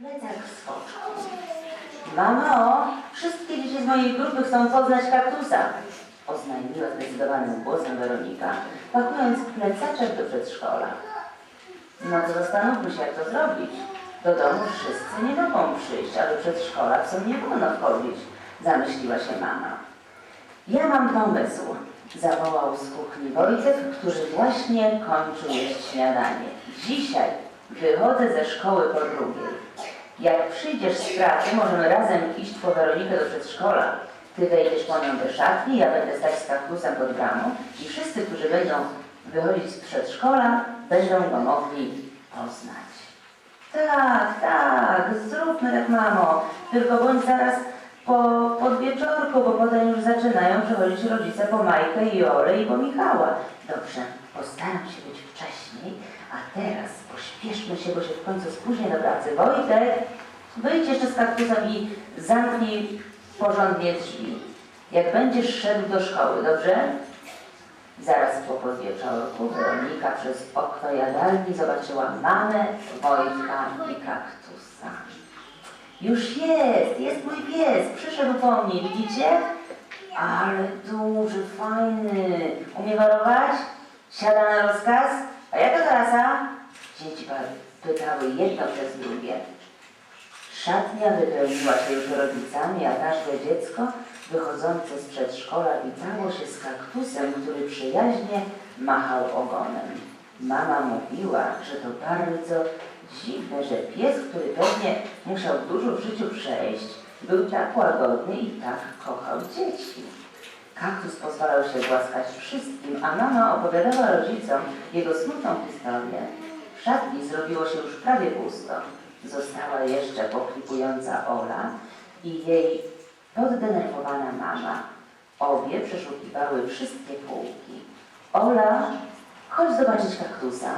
Plecak skoczył. Mamo, wszystkie dzieci z mojej grupy chcą poznać kaktusa, oznajmiła zdecydowanym głosem Weronika, pakując plecaczek do przedszkola. No to zastanówmy się, jak to zrobić. Do domu wszyscy nie mogą przyjść, a do przedszkola w sumie nie wolno wchodzić, zamyśliła się mama. Ja mam pomysł, zawołał z kuchni Wojtek, który właśnie kończył jeść śniadanie. Dzisiaj wychodzę ze szkoły po drugiej. Jak przyjdziesz z pracy, możemy razem iść po Weronikę do przedszkola. Ty wejdziesz po nią do szatni, ja będę stać z kaktusem pod bramą i wszyscy, którzy będą wychodzić z przedszkola, będą go mogli poznać. Tak, tak, zróbmy tak, mamo. Tylko bądź zaraz po podwieczorku, bo potem już zaczynają przychodzić rodzice po Majkę i Ole i po Michała. Dobrze, postaram się być wcześniej, a teraz pośpieszmy się, bo się w końcu spóźnię do pracy. Wojtek, wyjdź jeszcze z kaktusem i zamknij porządnie drzwi. Jak będziesz szedł do szkoły, dobrze? Zaraz po podwieczorku Weronika przez okno jadalni zobaczyła mamę, Wojtka i kaktusa. Już jest, jest mój pies, przyszedł po mnie, widzicie? Ale duży, fajny. Umie warować? Siada na rozkaz? A jaka to rasa? Dzieci pytały jedno przez drugie. Szatnia wypełniła się już rodzicami, a każde dziecko wychodzące z przedszkola witało się z kaktusem, który przyjaźnie machał ogonem. Mama mówiła, że to bardzo dziwne, że pies, który pewnie musiał dużo w życiu przejść, był tak łagodny i tak kochał dzieci. Kaktus pozwalał się głaskać wszystkim, a mama opowiadała rodzicom jego smutną historię. W szatni zrobiło się już prawie pusto. Została jeszcze poklipująca Ola i jej poddenerwowana mama. Obie przeszukiwały wszystkie półki. Ola, chodź zobaczyć kaktusa,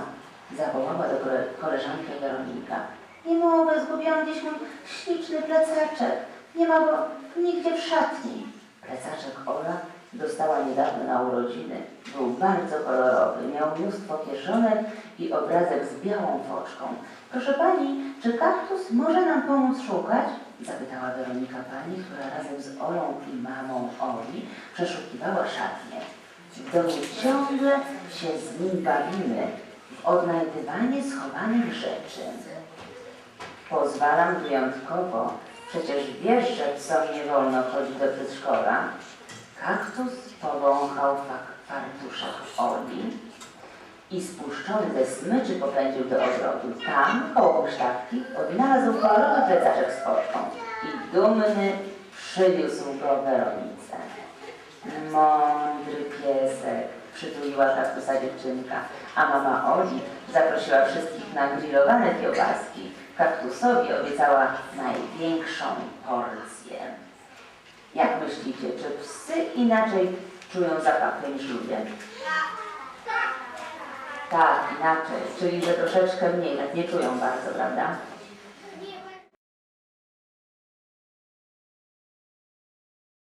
zawołała do kole- koleżanki Weronika. Nie mogę, zgubiłam gdzieś mój śliczny plecaczek. Nie ma go nigdzie w szatni. Plecaczek Ola dostała niedawno na urodziny. Był bardzo kolorowy, miał mnóstwo kieszonek i obrazek z białą foczką. Proszę pani, czy kaktus może nam pomóc szukać? Zapytała Weronika pani, która razem z Olą i mamą Oli przeszukiwała szatnię. W ciągle się z nim bawimy odnajdywanie schowanych rzeczy. Pozwalam wyjątkowo, przecież wiesz, że psom nie wolno chodzić do przedszkola. Kaktus powąchał fartuszek Oli i spuszczony ze smyczy popędził do ogrodu. Tam, koło huśtawki, odnalazł kolorowy plecaczek z foczką i dumny przywiózł go Weronice. Mądry piesek, przytuliła kaktusa dziewczynka, a mama Oli zaprosiła wszystkich na grillowane kiełbaski. Kaktusowi obiecała największą porcję. Jak myślicie, czy psy inaczej czują zapachy niż ludzie? Tak, inaczej, czyli że troszeczkę mniej, nie czują bardzo, prawda?